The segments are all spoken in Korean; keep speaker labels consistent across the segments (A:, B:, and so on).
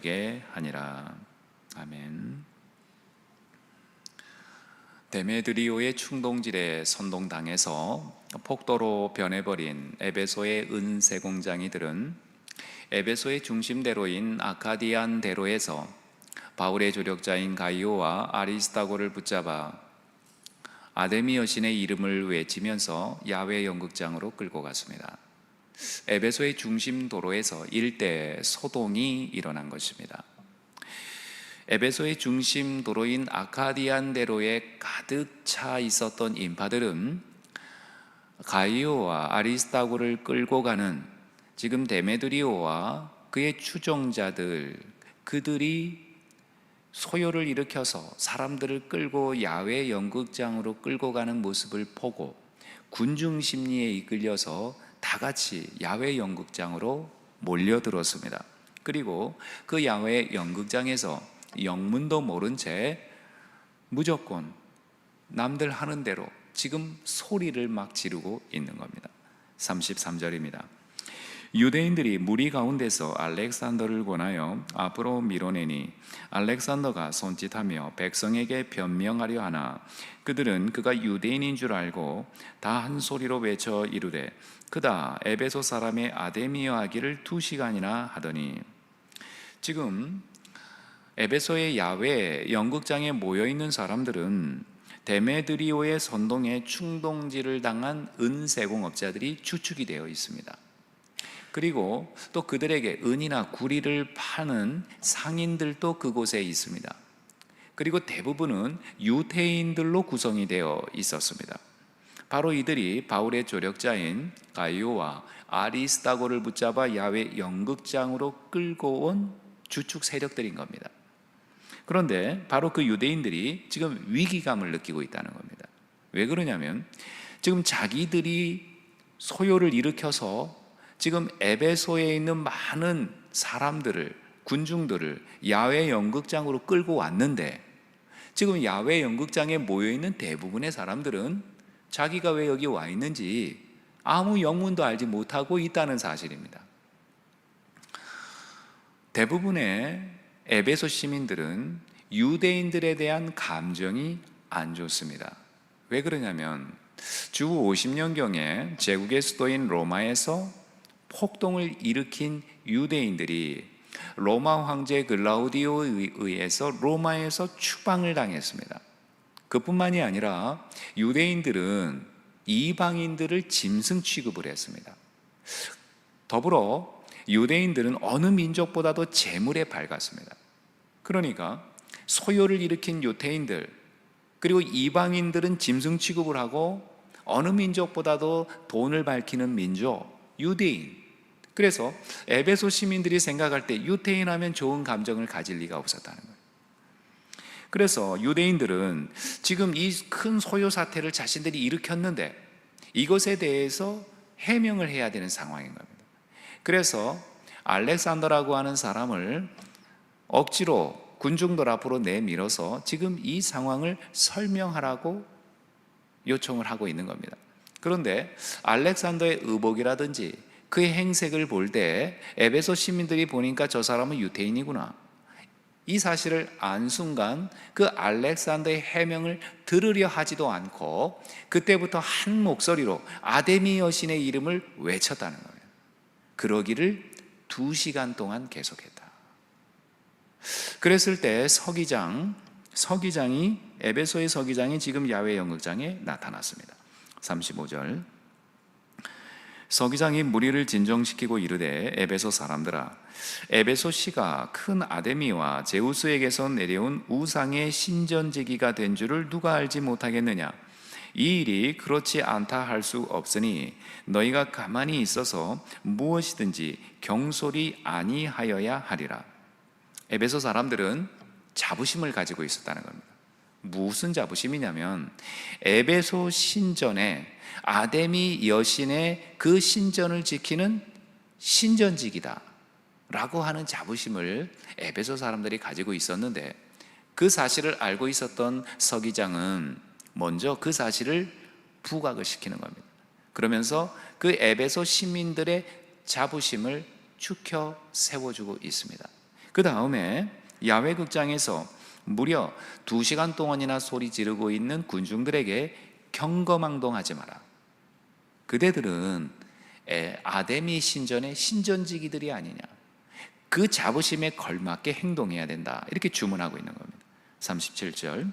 A: 게 하니라. 아멘. 데메드리오의 충동질에 선동당해서 폭도로 변해버린 에베소의 은세 공장이들은 에베소의 중심대로인 아카디안 대로에서 바울의 조력자인 가이오와 아리스타고를 붙잡아 아데미 여신의 이름을 외치면서 야외 연극장으로 끌고 갔습니다. 에베소의 중심 도로에서 일대 소동이 일어난 것입니다. 에베소의 중심 도로인 아카디안 대로에 가득 차 있었던 인파들은 가이오와 아리스타고를 끌고 가는 지금 데메드리오와 그의 추종자들 그들이 소요를 일으켜서 사람들을 끌고 야외 연극장으로 끌고 가는 모습을 보고 군중 심리에 이끌려서 다 같이 야외 연극장으로 몰려들었습니다. 그리고 그 야외 연극장에서 영문도 모른 채 무조건 남들 하는 대로 지금 소리를 막 지르고 있는 겁니다. 33절입니다. 유대인들이 무리 가운데서 알렉산더를 권하여 앞으로 밀어내니 알렉산더가 손짓하며 백성에게 변명하려 하나 그들은 그가 유대인인 줄 알고 다 한 소리로 외쳐 이르되 그다 에베소 사람의 아데미어 하기를 두 시간이나 하더니 지금 에베소의 야외 연극장에 모여 있는 사람들은 데메드리오의 선동에 충동질을 당한 은세공업자들이 추측이 되어 있습니다. 그리고 또 그들에게 은이나 구리를 파는 상인들도 그곳에 있습니다. 그리고 대부분은 유태인들로 구성이 되어 있었습니다. 바로 이들이 바울의 조력자인 가이오와 아리스타고를 붙잡아 야외 연극장으로 끌고 온 주축 세력들인 겁니다. 그런데 바로 그 유대인들이 지금 위기감을 느끼고 있다는 겁니다. 왜 그러냐면 지금 자기들이 소요를 일으켜서 지금 에베소에 있는 많은 사람들을 군중들을 야외 연극장으로 끌고 왔는데 지금 야외 연극장에 모여 있는 대부분의 사람들은 자기가 왜 여기 와 있는지 아무 영문도 알지 못하고 있다는 사실입니다. 대부분의 에베소 시민들은 유대인들에 대한 감정이 안 좋습니다. 왜 그러냐면 주 50년경에 제국의 수도인 로마에서 폭동을 일으킨 유대인들이 로마 황제 글라우디오에 의해서 로마에서 추방을 당했습니다. 그뿐만이 아니라 유대인들은 이방인들을 짐승 취급을 했습니다. 더불어 유대인들은 어느 민족보다도 재물에 밝았습니다. 그러니까 소요를 일으킨 유태인들 그리고 이방인들은 짐승 취급을 하고 어느 민족보다도 돈을 밝히는 민족 유대인 그래서 에베소 시민들이 생각할 때 유태인 하면 좋은 감정을 가질 리가 없었다는 거예요. 그래서 유대인들은 지금 이 큰 소요 사태를 자신들이 일으켰는데 이것에 대해서 해명을 해야 되는 상황인 겁니다. 그래서 알렉산더라고 하는 사람을 억지로 군중들 앞으로 내밀어서 지금 이 상황을 설명하라고 요청을 하고 있는 겁니다. 그런데 알렉산더의 의복이라든지 그의 행색을 볼 때 에베소 시민들이 보니까 저 사람은 유태인이구나. 이 사실을 안 순간 그 알렉산더의 해명을 들으려 하지도 않고 그때부터 한 목소리로 아데미 여신의 이름을 외쳤다는 거예요. 그러기를 두 시간 동안 계속했다. 그랬을 때 서기장, 서기장이 에베소의 서기장이 지금 야외 연극장에 나타났습니다. 35절. 서기장이 무리를 진정시키고 이르되 에베소 사람들아 에베소 시가 큰 아데미와 제우스에게서 내려온 우상의 신전지기가 된 줄을 누가 알지 못하겠느냐 이 일이 그렇지 않다 할 수 없으니 너희가 가만히 있어서 무엇이든지 경솔이 아니하여야 하리라 에베소 사람들은 자부심을 가지고 있었다는 겁니다. 무슨 자부심이냐면 에베소 신전에 아데미 여신의 그 신전을 지키는 신전직이다 라고 하는 자부심을 에베소 사람들이 가지고 있었는데 그 사실을 알고 있었던 서기장은 먼저 그 사실을 부각을 시키는 겁니다. 그러면서 그 에베소 시민들의 자부심을 축혀 세워주고 있습니다. 그 다음에 야외 극장에서 무려 두 시간 동안이나 소리 지르고 있는 군중들에게 경거망동하지 마라. 그대들은 에, 아데미 신전의 신전지기들이 아니냐. 그 자부심에 걸맞게 행동해야 된다. 이렇게 주문하고 있는 겁니다. 37절.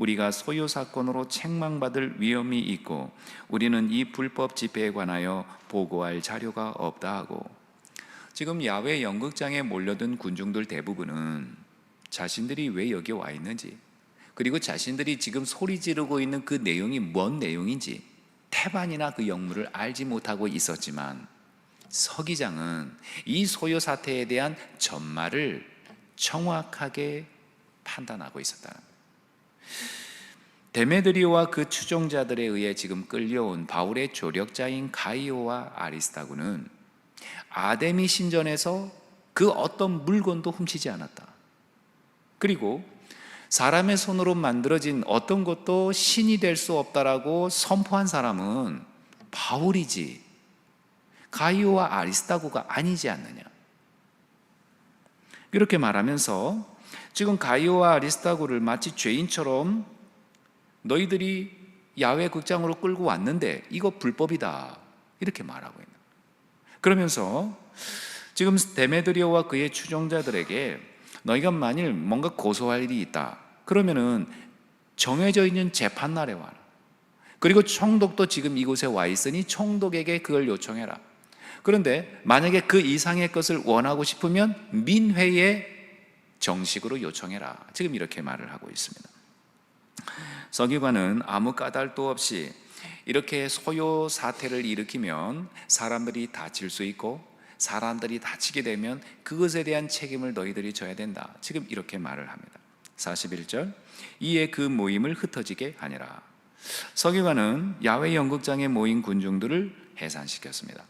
A: 우리가 소요 사건으로 책망받을 위험이 있고 우리는 이 불법 집회에 관하여 보고할 자료가 없다 하고 지금 야외 연극장에 몰려든 군중들 대부분은 자신들이 왜 여기 와 있는지 그리고 자신들이 지금 소리 지르고 있는 그 내용이 뭔 내용인지 태반이나 그 영문을 알지 못하고 있었지만 서기장은 이 소요 사태에 대한 전말을 정확하게 판단하고 거예요. 데메드리오와 그 추종자들에 의해 지금 끌려온 바울의 조력자인 가이오와 아리스타고는 아데미 신전에서 그 어떤 물건도 훔치지 않았다. 그리고 사람의 손으로 만들어진 어떤 것도 신이 될 수 없다라고 선포한 사람은 바울이지 가이오와 아리스타고가 아니지 않느냐. 이렇게 말하면서 지금 가이오와 아리스타고를 마치 죄인처럼 너희들이 야외 극장으로 끌고 왔는데 이거 불법이다. 이렇게 말하고 있는. 그러면서 지금 데메드리오와 그의 추종자들에게 너희가 만일 뭔가 고소할 일이 있다. 그러면은 정해져 있는 재판 날에 와라. 그리고 총독도 지금 이곳에 와 있으니 총독에게 그걸 요청해라. 그런데 만약에 그 이상의 것을 원하고 싶으면 민회에 정식으로 요청해라. 지금 이렇게 말을 하고 있습니다. 서기관은 아무 까닭도 없이 이렇게 소요 사태를 일으키면 사람들이 다칠 수 있고 사람들이 다치게 되면 그것에 대한 책임을 너희들이 져야 된다. 지금 이렇게 말을 합니다. 41절. 이에 그 모임을 흩어지게 하니라. 서기관은 야외 연극장에 모인 군중들을 해산시켰습니다.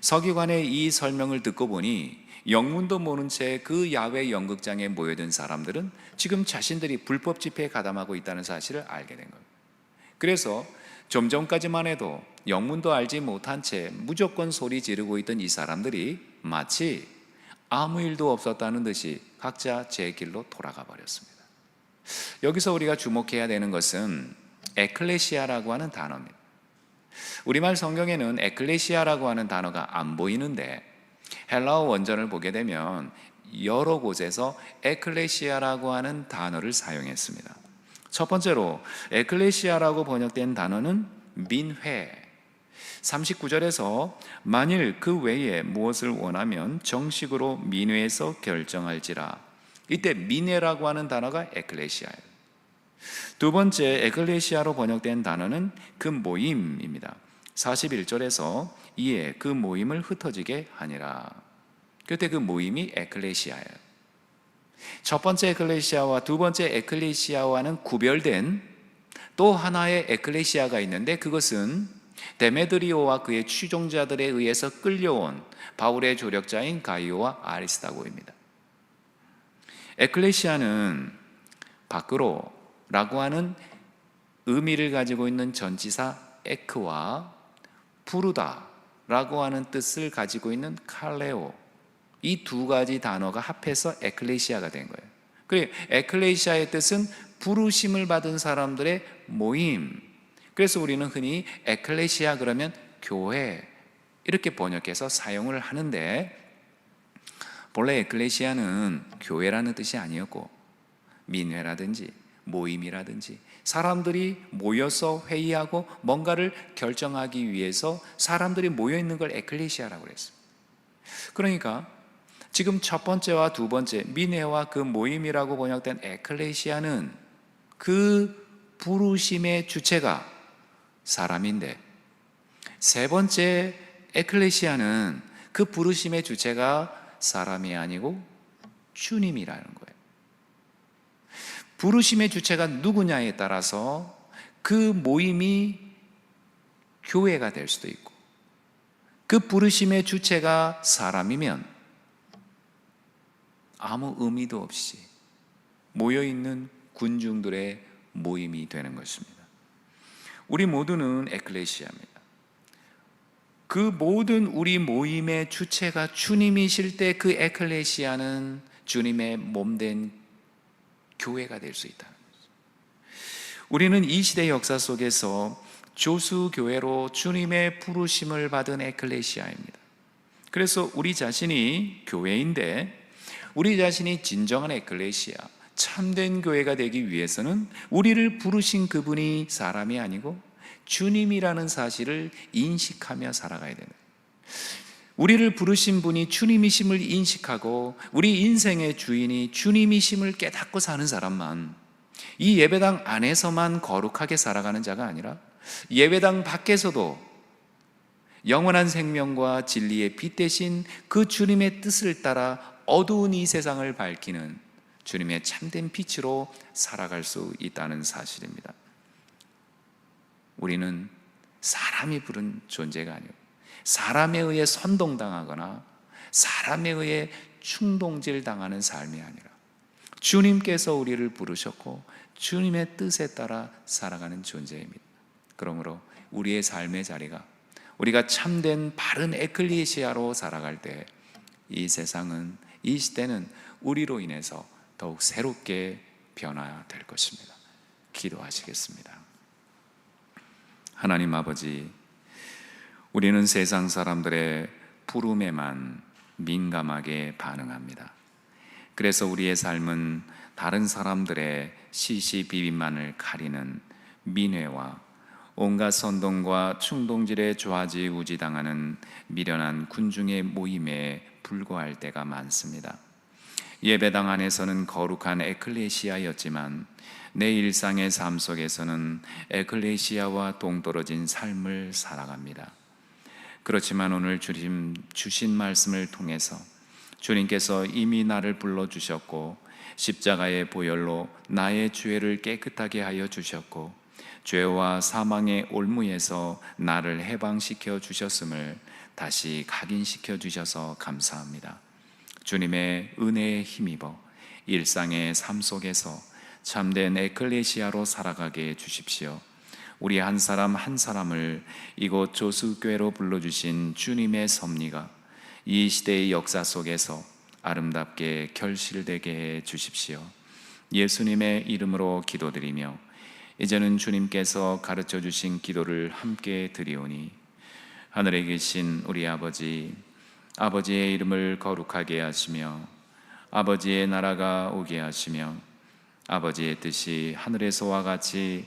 A: 서기관의 이 설명을 듣고 보니 영문도 모른 채 그 야외 연극장에 모여든 사람들은 지금 자신들이 불법 집회에 가담하고 있다는 사실을 알게 된 겁니다. 그래서 좀 전까지만 해도 영문도 알지 못한 채 무조건 소리 지르고 있던 이 사람들이 마치 아무 일도 없었다는 듯이 각자 제 길로 돌아가 버렸습니다. 여기서 우리가 주목해야 되는 것은 에클레시아라고 하는 단어입니다. 우리말 성경에는 에클레시아라고 하는 단어가 안 보이는데 헬라어 원전을 보게 되면 여러 곳에서 에클레시아라고 하는 단어를 사용했습니다. 첫 번째로 에클레시아라고 번역된 단어는 민회. 39절에서 만일 그 외에 무엇을 원하면 정식으로 민회에서 결정할지라. 이때 민회라고 하는 단어가 에클레시아예요. 두 번째 에클레시아로 번역된 단어는 그 모임입니다. 41절에서 이에 그 모임을 흩어지게 하니라. 그때 그 모임이 에클레시아예요. 첫 번째 에클레시아와 두 번째 에클레시아와는 구별된 또 하나의 에클레시아가 있는데 그것은 데메드리오와 그의 추종자들에 의해서 끌려온 바울의 조력자인 가이오와 아리스타고입니다. 에클레시아는 밖으로라고 하는 의미를 가지고 있는 전치사 에크와 부르다 라고 하는 뜻을 가지고 있는 칼레오 이 두 가지 단어가 합해서 에클레시아가 된 거예요. 그리고 에클레시아의 뜻은 부르심을 받은 사람들의 모임. 그래서 우리는 흔히 에클레시아 그러면 교회 이렇게 번역해서 사용을 하는데 본래 에클레시아는 교회라는 뜻이 아니었고 민회라든지 모임이라든지 사람들이 모여서 회의하고 뭔가를 결정하기 위해서 사람들이 모여 있는 걸 에클레시아라고 그랬습니다. 그러니까 지금 첫 번째와 두 번째 민회와 그 모임이라고 번역된 에클레시아는 그 부르심의 주체가 사람인데 세 번째 에클레시아는 그 부르심의 주체가 사람이 아니고 주님이라는 거예요. 부르심의 주체가 누구냐에 따라서 그 모임이 교회가 될 수도 있고 그 부르심의 주체가 사람이면 아무 의미도 없이 모여 있는 군중들의 모임이 되는 것입니다. 우리 모두는 에클레시아입니다. 그 모든 우리 모임의 주체가 주님이실 때 그 에클레시아는 주님의 몸된 교회가 될 수 있다. 우리는 이 시대 역사 속에서 조수 교회로 주님의 부르심을 받은 에클레시아입니다. 그래서 우리 자신이 교회인데 우리 자신이 진정한 에클레시아, 참된 교회가 되기 위해서는 우리를 부르신 그분이 사람이 아니고 주님이라는 사실을 인식하며 살아가야 되는. 우리를 부르신 분이 주님이심을 인식하고 우리 인생의 주인이 주님이심을 깨닫고 사는 사람만 이 예배당 안에서만 거룩하게 살아가는 자가 아니라 예배당 밖에서도 영원한 생명과 진리의 빛 대신 그 주님의 뜻을 따라 어두운 이 세상을 밝히는 주님의 참된 빛으로 살아갈 수 있다는 사실입니다. 우리는 사람이 부른 존재가 아니고 사람에 의해 선동당하거나 사람에 의해 충동질 당하는 삶이 아니라 주님께서 우리를 부르셨고 주님의 뜻에 따라 살아가는 존재입니다. 그러므로 우리의 삶의 자리가 우리가 참된 바른 에클리시아로 살아갈 때 이 세상은 이 시대는 우리로 인해서 더욱 새롭게 변화될 것입니다. 기도하시겠습니다. 하나님 아버지, 우리는 세상 사람들의 부름에만 민감하게 반응합니다. 그래서 우리의 삶은 다른 사람들의 시시비비만을 가리는 민회와 온갖 선동과 충동질에 좌지우지당하는 미련한 군중의 모임에 불과할 때가 많습니다. 예배당 안에서는 거룩한 에클레시아였지만 내 일상의 삶 속에서는 에클레시아와 동떨어진 삶을 살아갑니다. 그렇지만 오늘 주님 주신 말씀을 통해서 주님께서 이미 나를 불러 주셨고 십자가의 보혈로 나의 죄를 깨끗하게 하여 주셨고 죄와 사망의 올무에서 나를 해방시켜 주셨음을 다시 각인시켜 주셔서 감사합니다. 주님의 은혜에 힘입어 일상의 삶 속에서 참된 에클레시아로 살아가게 해 주십시오. 우리 한 사람 한 사람을 이곳 조수교회로 불러주신 주님의 섭리가 이 시대의 역사 속에서 아름답게 결실되게 해 주십시오. 예수님의 이름으로 기도드리며 이제는 주님께서 가르쳐 주신 기도를 함께 드리오니 하늘에 계신 우리 아버지 아버지의 이름을 거룩하게 하시며 아버지의 나라가 오게 하시며 아버지의 뜻이 하늘에서와 같이